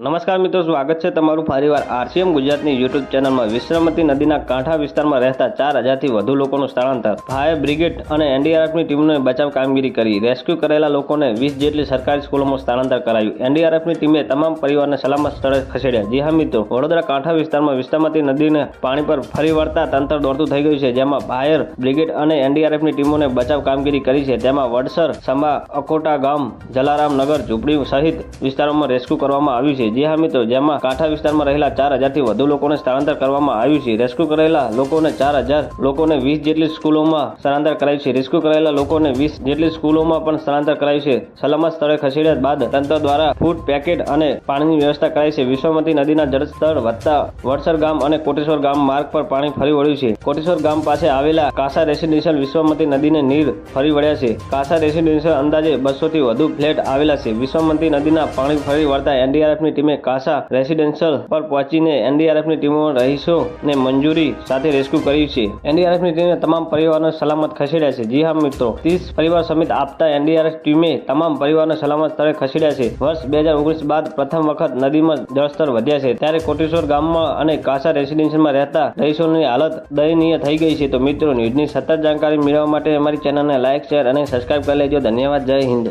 નમસ્કાર મિત્રો, સ્વાગત છે તમારું ફરીવાર આરસીએમ ગુજરાતની યુટ્યુબ ચેનલમાં. વિશ્રામતી નદીના કાંઠા વિસ્તારમાં રહેતા ચાર હજારથી વધુ લોકોનું સ્થળાંતર. ફાયર બ્રિગેડ અને એનડીઆરએફની ટીમને બચાવ કામગીરી કરી. રેસ્ક્યુ કરેલા લોકોને વીસ જેટલી સરકારી સ્કૂલોમાં સ્થળાંતર કરાયું. એનડીઆરએફની ટીમે તમામ પરિવારને સલામત સ્થળે ખસેડ્યા. જી હા મિત્રો, વડોદરા કાંઠા વિસ્તારમાં વિશ્રામતી નદીને પાણી પર ફરી વળતા તંત્ર દોડતું થઈ ગયું છે, જેમાં ફાયર બ્રિગેડ અને એનડીઆરએફની ટીમોને બચાવ કામગીરી કરી છે તેમાં વડસર સંબા અકોટા ગામ જલારામ નગર ઝૂંપડી સહિત વિસ્તારોમાં રેસ્ક્યુ કરવામાં આવ્યું છે. જી હા, મિત્રો. જેમાં કાંઠા વિસ્તારમાં રહેલા ચાર હજારથી વધુ લોકોને સ્થળાંતર કરવામાં આવ્યું છે. રેસ્ક્યુ કરેલા લોકોને ચાર હજાર લોકોને વીસ જેટલી સ્કૂલોમાં સ્થળાંતર કરાયું છે. રેસ્ક્યુ કરેલા લોકોને વીસ જેટલી સ્કૂલોમાં પણ સ્થળાંતર કરાયું છે. સલામત સ્થળે ખસેડ્યા બાદ તંત્ર દ્વારા ફૂડ પેકેટ અને પાણીની વ્યવસ્થા કરાઈ છે. વિશ્વમતી નદીના જળસ્તર વધતા વડસર ગામ અને કોટેશ્વર ગામ માર્ગ પર પાણી ફરી વળ્યું છે. કોટેશ્વર ગામ પાસે આવેલા કાસા રેસિડેન્શિયલ વિશ્વમતી નદીને નીર ફરી વળ્યા છે. કાસા રેસિડેન્શિયલ અંદાજે બસોથી વધુ ફ્લેટ આવેલા છે. વિશ્વમતી નદીના પાણી ફરી વળતા એનડીઆરએફની ટીમે કાસા રેસિડેન્શિયલ પર પહોંચીને એનડીઆરએફની ટીમો રહીશોને મંજૂરી સાથે રેસ્ક્યુ કર્યું છે. એનડીઆરએફની ટીમે તમામ પરિવારને સલામત ખસેડ્યા છે. જી હા, મિત્રો. ત્રીસ પરિવાર સમિત આપતા એનડીઆરએફ ટીમે તમામ પરિવારને સલામત સ્થળે ખસેડ્યા છે. વર્ષ બે હજાર ઓગણીસ બાદ પ્રથમ વખત નદીમાં જળસ્તર વધ્યા છે. ત્યારે કોટેશ્વર ગામમાં અને કાસા રેસિડેન્શિયલમાં રહેતા રહીશોની હાલત દયનીય થઈ ગઈ છે. તો મિત્રો, ન્યૂઝની સતત જાણકારી મેળવવા માટે અમારી ચેનલને લાઇક શેર અને સબસ્ક્રાઇબ કરી લેજો. ધન્યવાદ. જય હિન્દ.